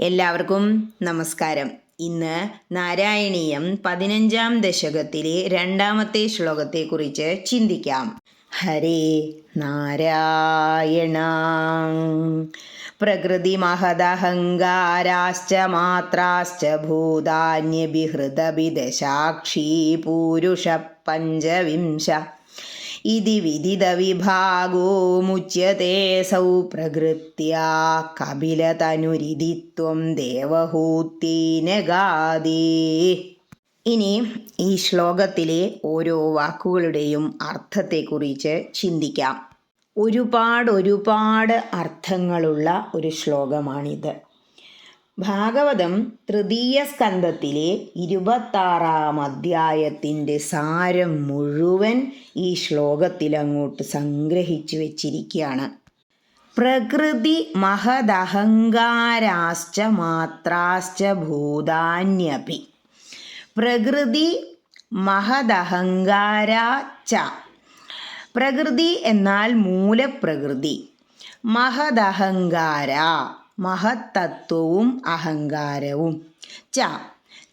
എല്ലാവർക്കും നമസ്കാരം. ഇന്ന് നാരായണീയം പതിനഞ്ചാം ദശകത്തിലെ രണ്ടാമത്തെ ശ്ലോകത്തെ കുറിച്ച് ചിന്തിക്കാം. ഹരേ നാരായണ. പ്രകൃതി മഹദഹങ്കാരാശ്ച മാത്രാശ്ച ഭൂതാന്യഭിഹൃതഭിദശാക്ഷി പൂരുഷ പഞ്ചവിംശ. ഇതി വിദിതവിഭാഗോ മുച്യത്തെ സൗ പ്രകൃത്യാ കപിലതനുരിതി ത്വം ഇനി ഈ ശ്ലോകത്തിലെ ഓരോ വാക്കുകളുടെയും അർത്ഥത്തെക്കുറിച്ച് ചിന്തിക്കാം. ഒരുപാട് ഒരുപാട് അർത്ഥങ്ങളുള്ള ഒരു ശ്ലോകമാണിത്. ഭാഗവതം തൃതീയ സ്കന്ധത്തിലെ ഇരുപത്താറാം അധ്യായത്തിന്റെ സാരം മുഴുവൻ ഈ ശ്ലോകത്തിൽ അങ്ങോട്ട് സംഗ്രഹിച്ചു വച്ചിരിക്കുകയാണ്. പ്രകൃതി മഹദഹങ്കാരാശ്ച മാത്രാശ്ച ഭൂതാന്യപി. പ്രകൃതി മഹദഹങ്കാരാച്ച. പ്രകൃതി എന്നാൽ മൂലപ്രകൃതി. മഹദഹങ്കാര. മഹത്തത്വവും അഹങ്കാരവും. ച.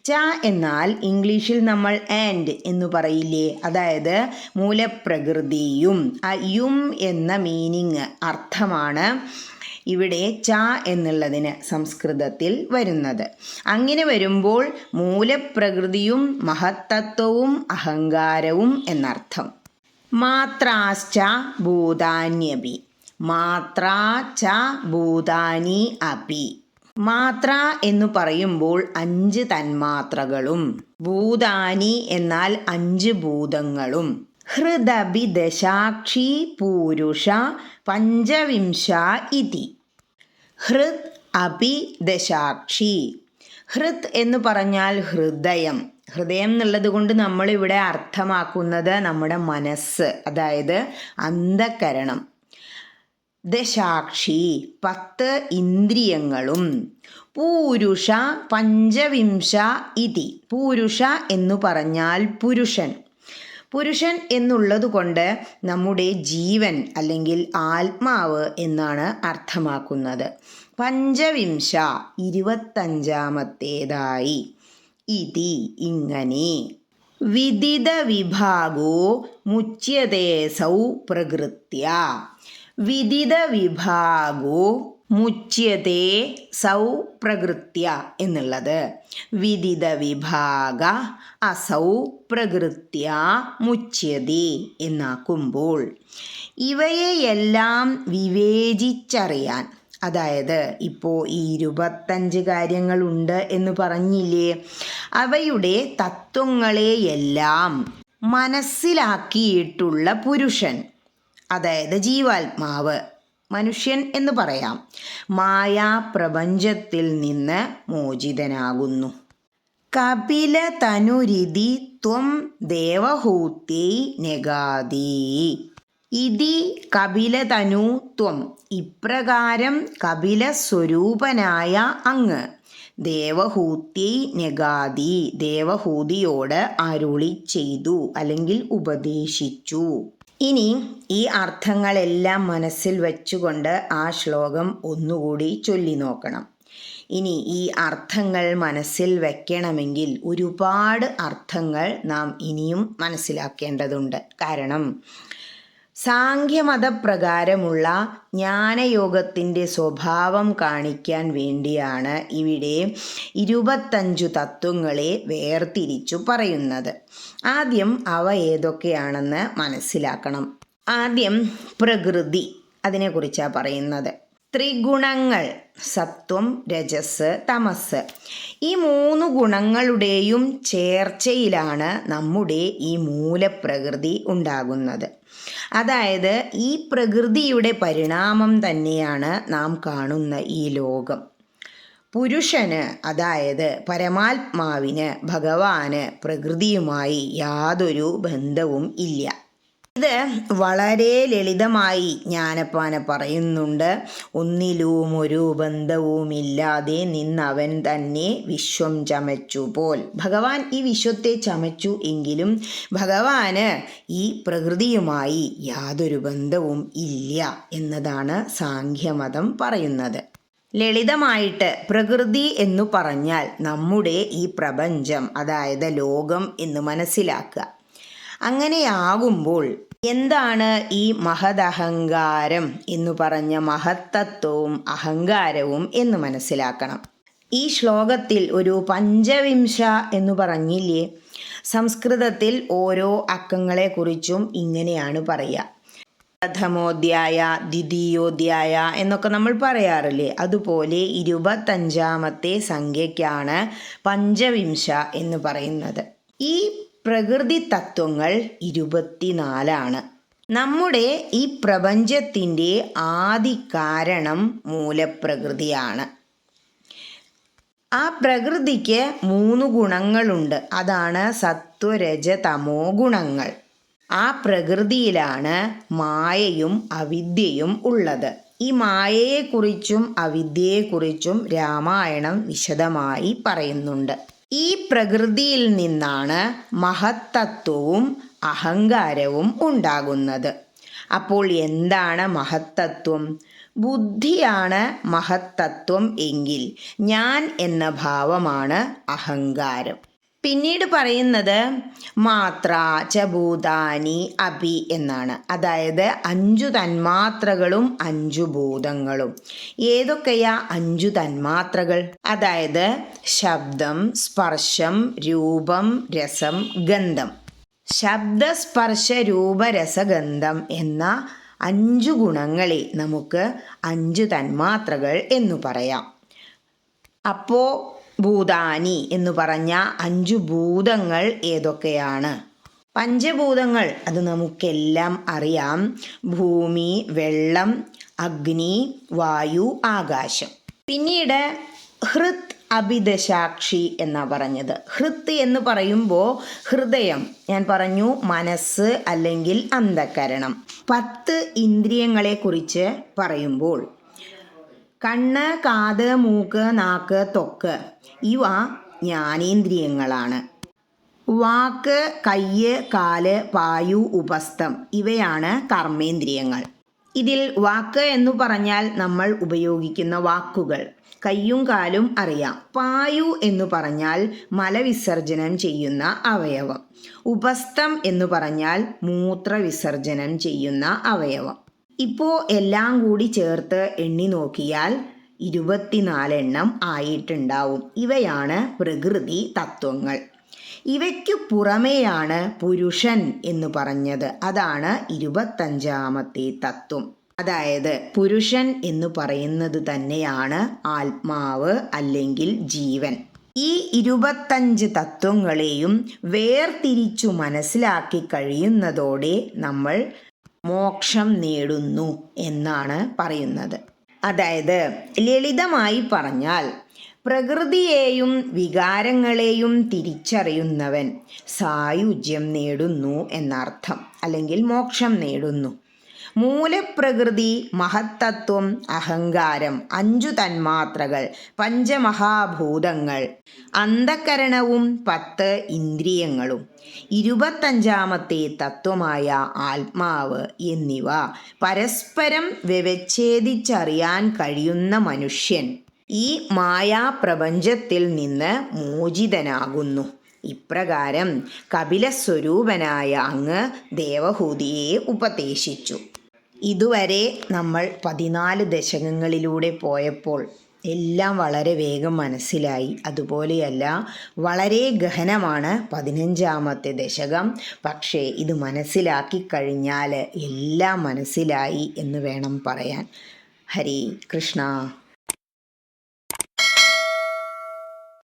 ച എന്നാൽ ഇംഗ്ലീഷിൽ നമ്മൾ ആൻഡ് എന്ന് പറയില്ലേ? അതായത് മൂലപ്രകൃതിയും. ആ യും എന്ന മീനിങ് അർത്ഥമാണ് ഇവിടെ ച എന്നുള്ളതിന് സംസ്കൃതത്തിൽ വരുന്നത്. അങ്ങനെ വരുമ്പോൾ മൂലപ്രകൃതിയും മഹത്തത്വവും അഹങ്കാരവും എന്നർത്ഥം. മാത്രാശ്ച ഭൂതാന്യപി മാത്ര ച ഭൂതാനി അപി. മാത്ര എന്ന് പറയുമ്പോൾ അഞ്ച് തന്മാത്രകളും. ഭൂതാനി എന്നാൽ അഞ്ച് ഭൂതങ്ങളും. ഹൃദബി ദശാക്ഷി പൂരുഷ പഞ്ചവിംശ ഇതി. ഹൃദ് അപി ദശാക്ഷി. ഹൃത് എന്ന് പറഞ്ഞാൽ ഹൃദയം. ഹൃദയം എന്നുള്ളത് കൊണ്ട് നമ്മളിവിടെ അർത്ഥമാക്കുന്നത് നമ്മുടെ മനസ്സ് അതായത് അന്ധകരണം. ദശാക്ഷി പത്ത് ഇന്ദ്രിയങ്ങളും. പൂരുഷ പഞ്ചവിംശ ഇതി. പൂരുഷ എന്നു പറഞ്ഞാൽ പുരുഷൻ. പുരുഷൻ എന്നുള്ളത് കൊണ്ട് നമ്മുടെ ജീവൻ അല്ലെങ്കിൽ ആത്മാവ് എന്നാണ് അർത്ഥമാക്കുന്നത്. പഞ്ചവിംശ ഇരുപത്തഞ്ചാമത്തേതായി. ഇതി ഇങ്ങനെ. വിദിത വിഭാഗോ മുച്യതേസൗ പ്രകൃത്യ. വിദിത വിഭാഗോ മുച്യത്തെ സൗ പ്രകൃത്യ എന്നുള്ളത്. വിദിത വിഭാഗ അസൗ പ്രകൃത്യ മുച്യതി എന്നാക്കുമ്പോൾ ഇവയെയെല്ലാം വിവേചിച്ചറിയാൻ അതായത് ഇപ്പോൾ ഈ ഇരുപത്തഞ്ച് കാര്യങ്ങളുണ്ട് എന്ന് പറഞ്ഞില്ലേ അവയുടെ തത്വങ്ങളെയെല്ലാം മനസ്സിലാക്കിയിട്ടുള്ള പുരുഷൻ അതായത് ജീവാത്മാവ് മനുഷ്യൻ എന്ന് പറയാം. മായാപ്രപഞ്ചത്തിൽ നിന്ന് മോചിതനാകുന്നു. കപില തനുരിതി ത്വം ദേവഹൂത്യൈ നഗാദി. ഇതി കപിലതനു ത്വം ഇപ്രകാരം കപിലസ്വരൂപനായ അങ്ങ്. ദേവഹൂത്യൈ നഗാദി ദേവഹൂതിയോട് അരുളി ചെയ്തു അല്ലെങ്കിൽ ഉപദേശിച്ചു. ഇനി ഈ അർത്ഥങ്ങളെല്ലാം മനസ്സിൽ വെച്ചുകൊണ്ട് ആ ശ്ലോകം ഒന്നുകൂടി ചൊല്ലി നോക്കണം. ഇനി ഈ അർത്ഥങ്ങൾ മനസ്സിൽ വെക്കണമെങ്കിൽ ഒരുപാട് അർത്ഥങ്ങൾ നാം ഇനിയും മനസ്സിലാക്കേണ്ടതുണ്ട്. കാരണം സാഖ്യമതപ്രകാരമുള്ള ജ്ഞാനയോഗത്തിന്റെ സ്വഭാവം കാണിക്കാൻ വേണ്ടിയാണ് ഇവിടെ ഇരുപത്തഞ്ചു തത്വങ്ങളെ വേർതിരിച്ചു പറയുന്നത്. ആദ്യം അവ ഏതൊക്കെയാണെന്ന് മനസ്സിലാക്കണം. ആദ്യം പ്രകൃതി അതിനെക്കുറിച്ചാണ് പറയുന്നത്. ത്രിഗുണങ്ങൾ സത്വം രജസ് തമസ്. ഈ മൂന്ന് ഗുണങ്ങളുടെയും ചേർച്ചയിലാണ് നമ്മുടെ ഈ മൂലപ്രകൃതി ഉണ്ടാകുന്നത്. അതായത് ഈ പ്രകൃതിയുടെ പരിണാമം തന്നെയാണ് നാം കാണുന്ന ഈ ലോകം. പുരുഷന് അതായത് പരമാത്മാവിന് ഭഗവാന് പ്രകൃതിയുമായി യാതൊരു ബന്ധവും ഇല്ല. ഇത് വളരെ ലളിതമായി ജ്ഞാനപ്പാന പറയുന്നുണ്ട്. ഒന്നിലും ഒരു ബന്ധവുമില്ലാതെ നിന്നവൻ തന്നെ വിശ്വം ചമച്ചു പോൽ. ഭഗവാൻ ഈ വിശ്വത്തെ ചമച്ചു എങ്കിലും ഭഗവാന് ഈ പ്രകൃതിയുമായി യാതൊരു ബന്ധവും ഇല്ല എന്നതാണ് സാഖ്യമതം പറയുന്നത്. ലളിതമായിട്ട് പ്രകൃതി എന്നു പറഞ്ഞാൽ നമ്മുടെ ഈ പ്രപഞ്ചം അതായത് ലോകം എന്ന് മനസ്സിലാക്കുക. അങ്ങനെയാകുമ്പോൾ എന്താണ് ഈ മഹദഹങ്കാരം എന്ന് പറഞ്ഞ മഹത്തത്വവും അഹങ്കാരവും എന്ന് മനസ്സിലാക്കണം. ഈ ശ്ലോകത്തിൽ ഒരു പഞ്ചവിംശ എന്ന് പറഞ്ഞില്ലേ? സംസ്കൃതത്തിൽ ഓരോ അക്കങ്ങളെക്കുറിച്ചും ഇങ്ങനെയാണ് പറയുക. പ്രഥമോധ്യായ ദ്വിതീയോധ്യായ എന്നൊക്കെ നമ്മൾ പറയാറില്ലേ? അതുപോലെ ഇരുപത്തഞ്ചാമത്തെ സംഖ്യയ്ക്കാണ് പഞ്ചവിംശ എന്ന് പറയുന്നത്. ഈ പ്രകൃതി തത്വങ്ങൾ ഇരുപത്തിനാലാണ്. നമ്മുടെ ഈ പ്രപഞ്ചത്തിന്റെ ആദി കാരണം മൂലപ്രകൃതിയാണ്. ആ പ്രകൃതിക്ക് മൂന്ന് ഗുണങ്ങളുണ്ട്. അതാണ് സത്വരജ തമോ ഗുണങ്ങൾ. ആ പ്രകൃതിയിലാണ് മായയും അവിദ്യയും ഉള്ളത്. ഈ മായയെക്കുറിച്ചും അവിദ്യയെക്കുറിച്ചും രാമായണം വിശദമായി പറയുന്നുണ്ട്. ഈ പ്രകൃതിയിൽ നിന്നാണ് മഹത്തത്വവും അഹങ്കാരവും ഉണ്ടാകുന്നത്. അപ്പോൾ എന്താണ് മഹത്തത്വം? ബുദ്ധിയാണ് മഹത്തത്വം എങ്കിൽ ഞാൻ എന്ന ഭാവമാണ് അഹങ്കാരം. പിന്നീട് പറയുന്നത് മാത്ര ചഭൂതാനി അപി എന്നാണ്. അതായത് അഞ്ചു തന്മാത്രകളും അഞ്ചു ഭൂതങ്ങളും. ഏതൊക്കെയാ അഞ്ചു തന്മാത്രകൾ? അതായത് ശബ്ദം സ്പർശം രൂപം രസം ഗന്ധം. ശബ്ദസ്പർശ രൂപരസഗന്ധം എന്ന അഞ്ചു ഗുണങ്ങളെ നമുക്ക് അഞ്ച് തന്മാത്രകൾ എന്നു പറയാം. അപ്പോൾ ഭൂതാനി എന്ന് പറഞ്ഞ അഞ്ചു ഭൂതങ്ങൾ ഏതൊക്കെയാണ്? പഞ്ചഭൂതങ്ങൾ അത് നമുക്കെല്ലാം അറിയാം. ഭൂമി വെള്ളം അഗ്നി വായു ആകാശം. പിന്നീട് ഹൃത് അഭിദശാക്ഷി എന്നാ പറഞ്ഞത്. ഹൃത്ത് എന്ന് പറയുമ്പോൾ ഹൃദയം. ഞാൻ പറഞ്ഞു മനസ്സ് അല്ലെങ്കിൽ അന്ധകരണം. പത്ത് ഇന്ദ്രിയങ്ങളെക്കുറിച്ച് പറയുമ്പോൾ കണ്ണ് കാത് മൂക്ക് നാക്ക് തൊക്ക്. ഇവ ജ്ഞാനേന്ദ്രിയങ്ങളാണ്. വാക്ക് കയ്യ് കാൽ പായു ഉപസ്ഥം ഇവയാണ് കർമ്മേന്ദ്രിയങ്ങൾ. ഇതിൽ വാക്ക് എന്ന് പറഞ്ഞാൽ നമ്മൾ ഉപയോഗിക്കുന്ന വാക്കുകൾ. കയ്യും കാലും അറിയാം. പായു എന്ന് പറഞ്ഞാൽ മലവിസർജനം ചെയ്യുന്ന അവയവം. ഉപസ്ഥം എന്ന് പറഞ്ഞാൽ മൂത്രവിസർജനം ചെയ്യുന്ന അവയവം. ഇപ്പോൾ എല്ലാം കൂടി ചേർത്ത് എണ്ണി നോക്കിയാൽ ഇരുപത്തിനാലെണ്ണം ആയിട്ടുണ്ടാവും. ഇവയാണ് പ്രകൃതി തത്വങ്ങൾ. ഇവയ്ക്കു പുറമെയാണ് പുരുഷൻ എന്ന് പറഞ്ഞത്. അതാണ് ഇരുപത്തഞ്ചാമത്തെ തത്വം. അതായത് പുരുഷൻ എന്ന് പറയുന്നത് തന്നെയാണ് ആത്മാവ് അല്ലെങ്കിൽ ജീവൻ. ഈ ഇരുപത്തഞ്ച് തത്വങ്ങളെയും വേർതിരിച്ചു മനസ്സിലാക്കി കഴിയുന്നതോടെ നമ്മൾ മോക്ഷം നേടുന്നു എന്നാണ് പറയുന്നത്. അതായത് ലളിതമായി പറഞ്ഞാൽ പ്രകൃതിയെയും വികാരങ്ങളെയും തിരിച്ചറിയുന്നവൻ സായുജ്യം നേടുന്നു എന്നർത്ഥം അല്ലെങ്കിൽ മോക്ഷം നേടുന്നു. മൂലപ്രകൃതി മഹത്തത്വം അഹങ്കാരം അഞ്ചു തന്മാത്രകൾ പഞ്ചമഹാഭൂതങ്ങൾ അന്ധകരണവും പത്ത് ഇന്ദ്രിയങ്ങളും ഇരുപത്തഞ്ചാമത്തെ തത്വമായ ആത്മാവ് എന്നിവ പരസ്പരം വ്യവച്ഛേദിച്ചറിയാൻ കഴിയുന്ന മനുഷ്യൻ ഈ മായാപ്രപഞ്ചത്തിൽ നിന്ന് മോചിതനാകുന്നു. ഇപ്രകാരം കപിലസ്വരൂപനായ അങ്ങ് ദേവഹൂതിയെ ഉപദേശിച്ചു. ഇതുവരെ നമ്മൾ പതിനാല് ദശകങ്ങളിലൂടെ പോയപ്പോൾ എല്ലാം വളരെ വേഗം മനസ്സിലായി. അതുപോലെയല്ല വളരെ ഗഹനമാണ് പതിനഞ്ചാമത്തെ ദശകം. പക്ഷേ ഇത് മനസ്സിലാക്കി കഴിഞ്ഞാൽ എല്ലാം മനസ്സിലായി എന്ന് വേണം പറയാൻ. ഹരി കൃഷ്ണ.